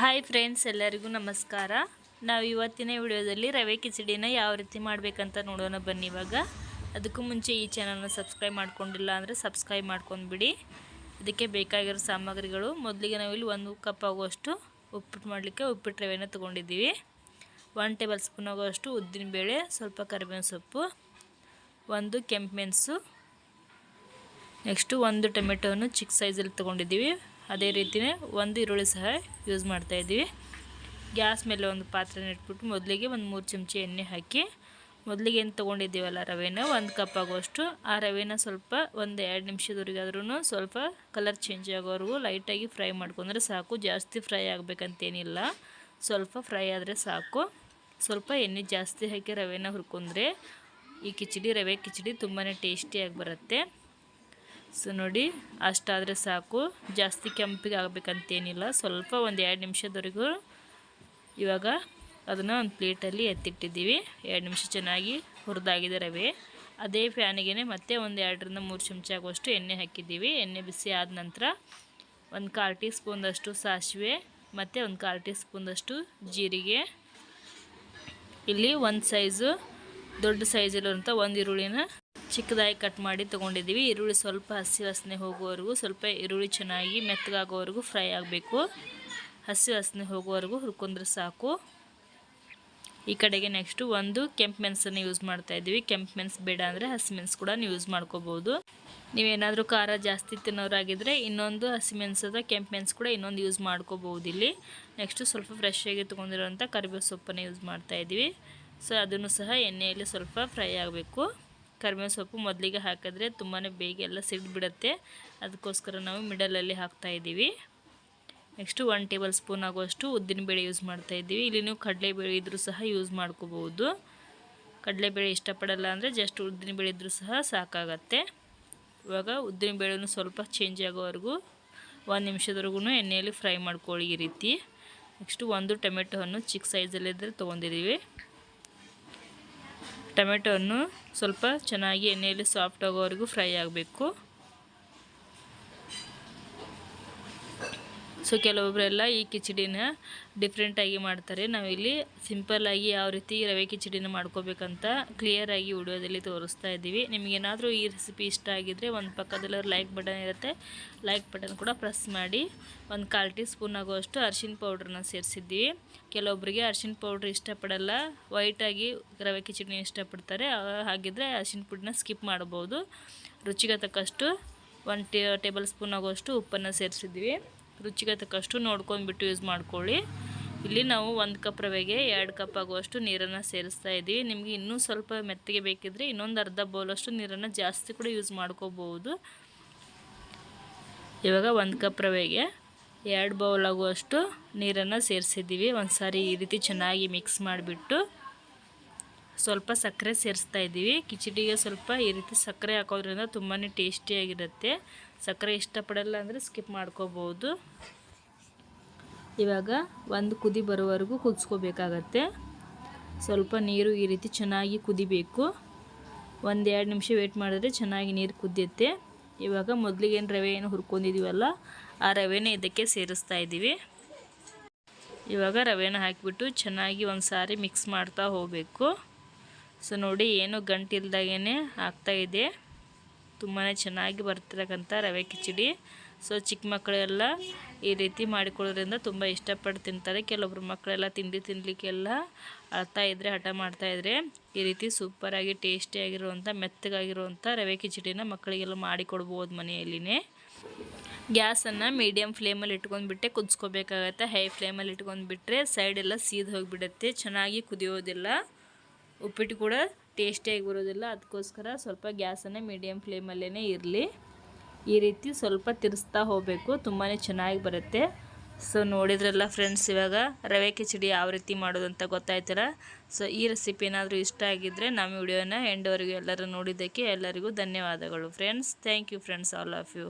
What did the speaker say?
Hi friends ಎಲ್ಲರಿಗೂ ನಮಸ್ಕಾರ. ನಾವು ಇವತ್ತಿನ ವಿಡಿಯೋದಲ್ಲಿ ರವೆ ಕಿಚಡಿನ ಯಾವ ರೀತಿ ಮಾಡಬೇಕಂತ ನೋಡೋಣ ಬನ್ನಿ ಇವಾಗ. ಅದಕ್ಕೂ ಮುಂಚೆ ಈ ಚಾನಲ್ನ ಸಬ್ಸ್ಕ್ರೈಬ್ ಮಾಡ್ಕೊಂಡಿಲ್ಲ ಅಂದರೆ ಸಬ್ಸ್ಕ್ರೈಬ್ ಮಾಡ್ಕೊಂಡ್ಬಿಡಿ. ಇದಕ್ಕೆ ಬೇಕಾಗಿರೋ ಸಾಮಗ್ರಿಗಳು ಮೊದಲಿಗೆ ನಾವಿಲ್ಲಿ ಒಂದು ಕಪ್ ಆಗುವಷ್ಟು ಉಪ್ಪಿಟ್ಟು ಮಾಡಲಿಕ್ಕೆ ಉಪ್ಪಿಟ್ಟು ರವೆನ ತೊಗೊಂಡಿದ್ದೀವಿ. ಒನ್ ಟೇಬಲ್ ಸ್ಪೂನ್ ಆಗುವಷ್ಟು ಉದ್ದಿನಬೇಳೆ, ಸ್ವಲ್ಪ ಕರಿಬೇವಿನ ಸೊಪ್ಪು, ಒಂದು ಕೆಂಪು ಮೆಣಸು ನೆಕ್ಸ್ಟು ಒಂದು ಟೊಮೆಟೊವನ್ನು ಚಿಕ್ಕ ಸೈಜಲ್ಲಿ ತೊಗೊಂಡಿದ್ದೀವಿ. ಅದೇ ರೀತಿಯೇ ಒಂದು ಈರುಳ್ಳಿ ಸಹ ಯೂಸ್ ಮಾಡ್ತಾಯಿದ್ದೀವಿ ಗ್ಯಾಸ್ ಮೇಲೆ ಒಂದು ಪಾತ್ರೆನ ಇಟ್ಬಿಟ್ಟು ಮೊದಲಿಗೆ ಒಂದು ಮೂರು ಚಮಚ ಎಣ್ಣೆ ಹಾಕಿ, ಮೊದಲಿಗೆ ಏನು ತೊಗೊಂಡಿದ್ದೀವಲ್ಲ ರವೆನ ಒಂದು ಕಪ್ ಆಗುವಷ್ಟು ಆ ರವೆನ ಸ್ವಲ್ಪ ಒಂದು ಎರಡು ನಿಮಿಷದವರೆಗಾದ್ರೂ ಸ್ವಲ್ಪ ಕಲರ್ ಚೇಂಜ್ ಆಗೋವರೆಗೂ ಲೈಟಾಗಿ ಫ್ರೈ ಮಾಡ್ಕೊಂಡ್ರೆ ಸಾಕು. ಜಾಸ್ತಿ ಫ್ರೈ ಆಗಬೇಕಂತೇನಿಲ್ಲ. ಸ್ವಲ್ಪ ಫ್ರೈ ಆದರೆ ಸಾಕು. ಸ್ವಲ್ಪ ಎಣ್ಣೆ ಜಾಸ್ತಿ ಹಾಕಿ ರವೆನ ಹುರ್ಕೊಂಡ್ರೆ ಈ ಕಿಚಡಿ ರವೆ ಕಿಚಡಿ ತುಂಬಾ ಟೇಸ್ಟಿಯಾಗಿ ಬರುತ್ತೆ. ಸೊ ನೋಡಿ, ಅಷ್ಟಾದರೆ ಸಾಕು. ಜಾಸ್ತಿ ಕೆಂಪಿಗೆ ಆಗಬೇಕಂತೇನಿಲ್ಲ. ಸ್ವಲ್ಪ ಒಂದು ಎರಡು ನಿಮಿಷದವರೆಗೂ ಇವಾಗ ಅದನ್ನು ಒಂದು ಪ್ಲೇಟಲ್ಲಿ ಎತ್ತಿಟ್ಟಿದ್ದೀವಿ. ಎರಡು ನಿಮಿಷ ಚೆನ್ನಾಗಿ ಹುರಿದಾಗಿದೆ ರವೆ. ಅದೇ ಫ್ಯಾನಿಗೆ ಮತ್ತೆ ಒಂದು ಎರಡರಿಂದ ಮೂರು ಚಮಚ ಆಗುವಷ್ಟು ಎಣ್ಣೆ ಹಾಕಿದ್ದೀವಿ. ಎಣ್ಣೆ ಬಿಸಿ ಆದ ನಂತರ ಒಂದು ಕಾಲು ಟೀ ಸ್ಪೂನ್ದಷ್ಟು ಸಾಸಿವೆ, ಮತ್ತು ಒಂದು ಕಾಲು ಟೀ ಸ್ಪೂನ್ದಷ್ಟು ಜೀರಿಗೆ. ಇಲ್ಲಿ ಒಂದು ಸೈಜು ದೊಡ್ಡ ಸೈಜಲ್ಲಿರುವಂಥ ಒಂದು ಈರುಳ್ಳಿನ ಚಿಕ್ಕದಾಗಿ ಕಟ್ ಮಾಡಿ ತೊಗೊಂಡಿದ್ದೀವಿ. ಈರುಳ್ಳಿ ಸ್ವಲ್ಪ ಹಸಿ ವಾಸನೆ ಹೋಗುವವರೆಗೂ, ಸ್ವಲ್ಪ ಈರುಳ್ಳಿ ಚೆನ್ನಾಗಿ ಮೆತ್ತಗಾಗೋವರೆಗೂ ಫ್ರೈ ಆಗಬೇಕು. ಹಸಿ ವಾಸನೆ ಹೋಗುವವರೆಗೂ ಹುರ್ಕೊಂಡ್ರೆ ಸಾಕು. ಈ ಕಡೆಗೆ ನೆಕ್ಸ್ಟು ಒಂದು ಕೆಂಪು ಮೆಣಸನ್ನು ಯೂಸ್ ಮಾಡ್ತಾ ಇದ್ದೀವಿ. ಕೆಂಪು ಮೆಣಸು ಬೇಡ ಅಂದರೆ ಹಸಿ ಮೆಣಸು ಕೂಡ ನೀವು ಯೂಸ್ ಮಾಡ್ಕೋಬೋದು. ನೀವೇನಾದರೂ ಖಾರ ಜಾಸ್ತಿ ತಿನ್ನೋರಾಗಿದ್ದರೆ ಇನ್ನೊಂದು ಹಸಿ ಅಥವಾ ಕೆಂಪು ಮೆಣಸು ಕೂಡ ಇನ್ನೊಂದು ಯೂಸ್ ಮಾಡ್ಕೋಬೋದು ಇಲ್ಲಿ. ನೆಕ್ಸ್ಟು ಸ್ವಲ್ಪ ಫ್ರೆಶ್ ಆಗಿ ತೊಗೊಂಡಿರೋಂಥ ಕರಿಬೇವು ಸೊಪ್ಪನ್ನು ಯೂಸ್ ಮಾಡ್ತಾ ಇದ್ದೀವಿ. ಸೊ ಅದನ್ನು ಸಹ ಎಣ್ಣೆಯಲ್ಲಿ ಸ್ವಲ್ಪ ಫ್ರೈ ಆಗಬೇಕು. ಕರಿಬೇವು ಸೊಪ್ಪು ಮೊದಲಿಗೆ ಹಾಕಿದ್ರೆ ತುಂಬಾ ಬೇಗ ಎಲ್ಲ ಸಿಡ್ಬಿಡುತ್ತೆ ಅದಕ್ಕೋಸ್ಕರ ನಾವು ಮಿಡಲಲ್ಲಿ ಹಾಕ್ತಾಯಿದ್ದೀವಿ ನೆಕ್ಸ್ಟು ಒನ್ ಟೇಬಲ್ ಸ್ಪೂನ್ ಆಗುವಷ್ಟು ಉದ್ದಿನಬೇಳೆ ಯೂಸ್ ಮಾಡ್ತಾಯಿದ್ದೀವಿ ಇಲ್ಲಿ ನೀವು ಕಡಲೆಬೇಳೆ ಇದ್ದರೂ ಸಹ ಯೂಸ್ ಮಾಡ್ಕೋಬೋದು ಕಡಲೆಬೇಳೆ ಇಷ್ಟಪಡಲ್ಲ ಅಂದರೆ ಜಸ್ಟ್ ಉದ್ದಿನಬೇಳೆ ಇದ್ದರೂ ಸಹ ಸಾಕಾಗತ್ತೆ. ಇವಾಗ ಉದ್ದಿನಬೇಳೆನೂ ಸ್ವಲ್ಪ ಚೇಂಜ್ ಆಗೋವರೆಗೂ ಒಂದು ನಿಮಿಷದವರೆಗೂ ಎಣ್ಣೆಯಲ್ಲಿ ಫ್ರೈ ಮಾಡ್ಕೊಳ್ಳಿ ಈ ರೀತಿ. ನೆಕ್ಸ್ಟು ಒಂದು ಟೊಮೆಟೊ ಹಣ್ಣು ಚಿಕ್ಕ ಸೈಜಲ್ಲಿದ್ದರೆ ತೊಗೊಂಡಿದ್ದೀವಿ. ಟೊಮೆಟೊವನ್ನು ಸ್ವಲ್ಪ ಚೆನ್ನಾಗಿ ಎಣ್ಣೆಯಲ್ಲಿ ಸಾಫ್ಟ್ ಆಗೋವರೆಗೂ ಫ್ರೈ ಆಗಬೇಕು. ಸೊ ಕೆಲವೊಬ್ಬರೆಲ್ಲ ಈ ಕಿಚಡಿನ ಡಿಫ್ರೆಂಟಾಗಿ ಮಾಡ್ತಾರೆ. ನಾವಿಲ್ಲಿ ಸಿಂಪಲ್ಲಾಗಿ ಯಾವ ರೀತಿ ರವೆ ಕಿಚಡಿನ ಮಾಡ್ಕೋಬೇಕಂತ ಕ್ಲಿಯರಾಗಿ ವಿಡಿಯೋದಲ್ಲಿ ತೋರಿಸ್ತಾ ಇದ್ದೀವಿ. ನಿಮಗೇನಾದರೂ ಈ ರೆಸಿಪಿ ಇಷ್ಟ ಆಗಿದ್ದರೆ ಒಂದು ಪಕ್ಕದಲ್ಲಿ ಲೈಕ್ ಬಟನ್ ಇರುತ್ತೆ. ಲೈಕ್ ಬಟನ್ ಕೂಡ ಪ್ರೆಸ್ ಮಾಡಿ ಒಂದು ಕಾಲು ಟೀ ಸ್ಪೂನ್ ಆಗುವಷ್ಟು ಅರ್ಶಿನ ಪೌಡ್ರನ್ನ ಸೇರಿಸಿದ್ದೀವಿ. ಕೆಲವೊಬ್ಬರಿಗೆ ಅರ್ಶಿನ ಪೌಡ್ರ್ ಇಷ್ಟಪಡಲ್ಲ ವೈಟಾಗಿ ರವೆ ಕಿಚಡಿನ ಇಷ್ಟಪಡ್ತಾರೆ. ಹಾಗಿದ್ದರೆ ಅರ್ಶಿನ ಪುಡಿನ ಸ್ಕಿಪ್ ಮಾಡ್ಬೋದು. ರುಚಿಗೆ ತಕ್ಕಷ್ಟು ಒನ್ ಟೇಬಲ್ ಸ್ಪೂನ್ ಆಗುವಷ್ಟು ಉಪ್ಪನ್ನು ಸೇರಿಸಿದ್ವಿ ರುಚಿಗೆ ತಕ್ಕಷ್ಟು ನೋಡ್ಕೊಂಡ್ಬಿಟ್ಟು ಯೂಸ್ ಮಾಡ್ಕೊಳ್ಳಿ. ಇಲ್ಲಿ ನಾವು ಒಂದು ಕಪ್ ರವೆಗೆ ಎರಡು ಕಪ್ ಆಗುವಷ್ಟು ನೀರನ್ನು ಸೇರಿಸ್ತಾ ಇದ್ದೀವಿ. ನಿಮಗೆ ಇನ್ನೂ ಸ್ವಲ್ಪ ಮೆತ್ತಗೆ ಬೇಕಿದ್ರೆ ಇನ್ನೊಂದು ಅರ್ಧ ಬೌಲಷ್ಟು ನೀರನ್ನು ಜಾಸ್ತಿ ಕೂಡ ಯೂಸ್ ಮಾಡ್ಕೋಬೋದು. ಇವಾಗ ಒಂದು ಕಪ್ ರವೆಗೆ ಎರಡು ಬೌಲ್ ಆಗುವಷ್ಟು ನೀರನ್ನು ಸೇರಿಸಿದ್ದೀವಿ. ಒಂದು ಸಾರಿ ಈ ರೀತಿ ಚೆನ್ನಾಗಿ ಮಿಕ್ಸ್ ಮಾಡಿಬಿಟ್ಟು. ಸ್ವಲ್ಪ ಸಕ್ಕರೆ ಸೇರಿಸ್ತಾ ಇದ್ದೀವಿ. ಕಿಚಡಿಗೆ ಸ್ವಲ್ಪ ಈ ರೀತಿ ಸಕ್ಕರೆ ಹಾಕೋದ್ರಿಂದ ತುಂಬಾ ಟೇಸ್ಟಿಯಾಗಿರುತ್ತೆ ಸಕ್ಕರೆ ಇಷ್ಟಪಡಲ್ಲ ಅಂದರೆ ಸ್ಕಿಪ್ ಮಾಡ್ಕೋಬೋದು ಇವಾಗ ಒಂದು ಕುದಿ ಬರೋವರೆಗೂ ಕುದಿಸ್ಕೋಬೇಕಾಗತ್ತೆ. ಸ್ವಲ್ಪ ನೀರು ಈ ರೀತಿ ಚೆನ್ನಾಗಿ ಕುದಿಬೇಕು. ಒಂದೆರಡು ನಿಮಿಷ ವೇಟ್ ಮಾಡಿದ್ರೆ ಚೆನ್ನಾಗಿ ನೀರು ಕುದಿಯುತ್ತೆ. ಇವಾಗ ಮೊದಲಿಗೆ ಏನು ರವೆ ಏನು ಹುರ್ಕೊಂಡಿದ್ದೀವಲ್ಲ ಆ ರವೆನ ಇದಕ್ಕೆ ಸೇರಿಸ್ತಾ ಇದ್ದೀವಿ. ಇವಾಗ ರವೆನ ಹಾಕಿಬಿಟ್ಟು ಚೆನ್ನಾಗಿ ಒಂದು ಸಾರಿ ಮಿಕ್ಸ್ ಮಾಡ್ತಾ ಹೋಗಬೇಕು. ಸೊ ನೋಡಿ, ಏನು ಗಂಟಿಲ್ದಾಗೇ ಆಗ್ತಾಯಿದೆ ತುಂಬಾ ಚೆನ್ನಾಗಿ ಬರ್ತಿರಕ್ಕಂಥ ರವೆ ಕಿಚಡಿ. ಸೊ ಚಿಕ್ಕ ಮಕ್ಕಳೆಲ್ಲ ಈ ರೀತಿ ಮಾಡಿಕೊಳ್ಳೋದ್ರಿಂದ ತುಂಬ ಇಷ್ಟಪಟ್ಟು ತಿಂತಾರೆ. ಕೆಲವೊಬ್ರು ಮಕ್ಕಳೆಲ್ಲ ತಿಂಡಿ ತಿನ್ನಲಿಕ್ಕೆಲ್ಲ ಅಳ್ತಾ ಇದ್ದರೆ ಹಠ ಮಾಡ್ತಾಯಿದ್ರೆ ಈ ರೀತಿ ಸೂಪರಾಗಿ, ಟೇಸ್ಟಿಯಾಗಿರುವಂಥ, ಮೆತ್ತಗಾಗಿರುವಂಥ ರವೆ ಕಿಚಡಿನ ಮಕ್ಕಳಿಗೆಲ್ಲ ಮಾಡಿಕೊಡ್ಬೋದು ಮನೆಯಲ್ಲಿನೇ. ಗ್ಯಾಸನ್ನು ಮೀಡಿಯಮ್ ಫ್ಲೇಮಲ್ಲಿ ಇಟ್ಕೊಂಡ್ಬಿಟ್ಟೆ ಕುದಿಸ್ಕೋಬೇಕಾಗತ್ತೆ. ಹೈ ಫ್ಲೇಮಲ್ಲಿ ಇಟ್ಕೊಂಡ್ಬಿಟ್ರೆ ಸೈಡೆಲ್ಲ ಸೀದ ಹೋಗಿಬಿಡುತ್ತೆ. ಚೆನ್ನಾಗಿ ಕುದಿಯೋದಿಲ್ಲ. ಉಪ್ಪಿಟ್ಟು ಕೂಡ ಟೇಸ್ಟಿಯಾಗಿ ಬರೋದಿಲ್ಲ. ಅದಕ್ಕೋಸ್ಕರ ಸ್ವಲ್ಪ ಗ್ಯಾಸನ್ನು ಮೀಡಿಯಮ್ ಫ್ಲೇಮಲ್ಲೇ ಇರಲಿ. ಈ ರೀತಿ ಸ್ವಲ್ಪ ತಿರ್ಸ್ತಾ ಹೋಗಬೇಕು. ತುಂಬಾ ಚೆನ್ನಾಗಿ ಬರುತ್ತೆ. ಸೊ ನೋಡಿದ್ರಲ್ಲ ಫ್ರೆಂಡ್ಸ್, ಇವಾಗ ರವೆ ಕಿಚಡಿ ಯಾವ ರೀತಿ ಮಾಡೋದು ಅಂತ ಗೊತ್ತಾಯ್ತಲ್ಲ? ಸೊ ಈ ರೆಸಿಪಿ ಏನಾದರೂ ಇಷ್ಟ ಆಗಿದ್ದರೆ ನಮ್ಮ ವಿಡಿಯೋನ ಎಂಡವರೆಗೂ ಎಲ್ಲರೂ ನೋಡಿದ್ದಕ್ಕೆ ಎಲ್ಲರಿಗೂ ಧನ್ಯವಾದಗಳು. Friends, thank you friends, all of you.